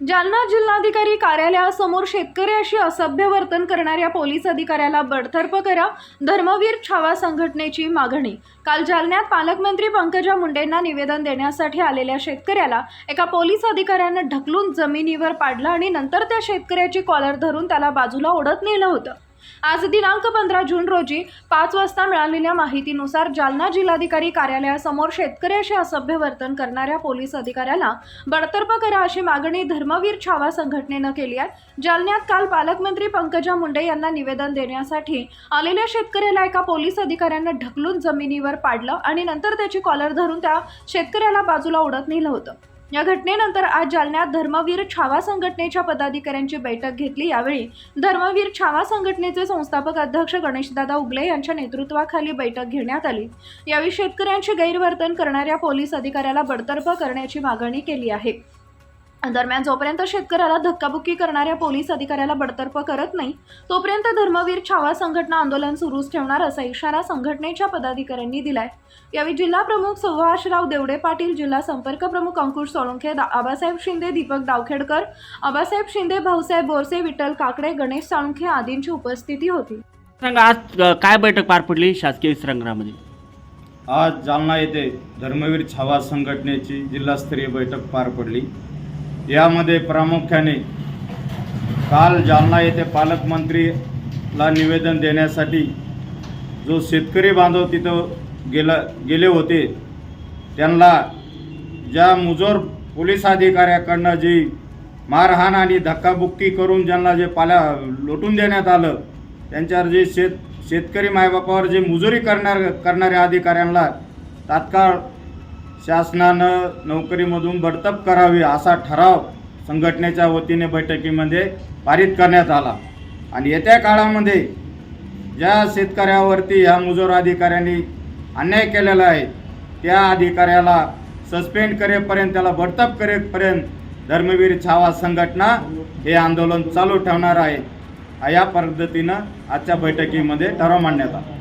जालना जिल्हाधिकारी कार्यालयासमोर शेतकऱ्याशी असभ्य वर्तन करणाऱ्या पोलीस अधिकाऱ्याला बडतर्फ करा धर्मवीर छावा संघटनेची मागणी. काल जालन्यात पालकमंत्री पंकजा मुंडेंना निवेदन देण्यासाठी आलेल्या शेतकऱ्याला एका पोलीस अधिकाऱ्यानं ढकलून जमिनीवर पाडलं आणि नंतर त्या शेतकऱ्याची कॉलर धरून त्याला बाजूला ओढत नेलं होतं. आज दिनांक पंधरा जून रोजी पाच वाजता मिळालेल्या माहितीनुसार जालना जिल्हाधिकारी कार्यालयासमोर शेतकऱ्याशी असभ्य वर्तन करणाऱ्या पोलीस अधिकाऱ्याला बडतर्फ करा अशी मागणी धर्मवीर छावा संघटनेनं केली आहे. जालन्यात काल पालकमंत्री पंकजा मुंडे यांना निवेदन देण्यासाठी आलेल्या शेतकऱ्याला एका पोलीस अधिकाऱ्यानं ढकलून जमिनीवर पाडलं आणि नंतर त्याची कॉलर धरून त्या शेतकऱ्याला बाजूला ओढत नेलं होतं. या घटनेनंतर आज जालन्यात धर्मवीर छावा संघटनेच्या पदाधिकाऱ्यांची बैठक घेतली. यावेळी धर्मवीर छावा संघटनेचे संस्थापक अध्यक्ष गणेशदादा उगले यांच्या नेतृत्वाखाली बैठक घेण्यात आली. यावेळी शेतकऱ्यांचे गैरवर्तन करणाऱ्या पोलीस अधिकाऱ्याला बडतर्फ करण्याची मागणी केली आहे. दरम्यान जोपर्यंत शेतकऱ्याला धक्काबुक्की करणाऱ्या पोलीस अधिकाऱ्याला बडतर्फ करत नाही तोपर्यंत धर्मवीर छावा संघटना आंदोलन सुरूच ठेवणार असा इशारा संघटनेच्या पदाधिकाऱ्यांनी दिलाय. यावेळी जिल्हा प्रमुख सुभाषराव देवडे पाटील जिल्हा संपर्क प्रमुख अंकुश सोळंखे दा- आबासाहेब शिंदे दीपक दावखेडकर आबासाहेब शिंदे भाऊसाहेब बोरसे विठ्ठल काकडे गणेश साळुंखे आदींची उपस्थिती होती. सांगा आज काय बैठक पार पडली शासकीय विश्रामगृहामध्ये? आज जालना येथे धर्मवीर छावा संघटनेची जिल्हास्तरीय बैठक पार पडली. यामध्ये प्रामुख्याने काल जालना येथे पालकमंत्रीला निवेदन देण्यासाठी जो शेतकरी बांधव तिथं गेला गेले होते त्यांना ज्या मुजोर पोलीस अधिकाऱ्याकडनं जी मारहाण आणि धक्काबुक्की करून ज्यांना जे पाल्या लुटून देण्यात आलं त्यांच्यावर जे शेत शेतकरी मायबापावर जे मुजुरी करणार करणाऱ्या अधिकाऱ्यांना तात्काळ शासनानं नोकरीमधून बडतप करावी असा ठराव संघटनेच्या वतीने बैठकीमध्ये पारित करण्यात आला. आणि येत्या काळामध्ये ज्या शेतकऱ्यावरती ह्या मुजोर अधिकाऱ्यांनी अन्याय केलेला आहे त्या अधिकाऱ्याला सस्पेंड करेपर्यंत त्याला बडतप करेपर्यंत धर्मवीर छावा संघटना हे आंदोलन चालू ठेवणार आहे. या पद्धतीनं आजच्या बैठकीमध्ये ठराव मांडण्यात आला.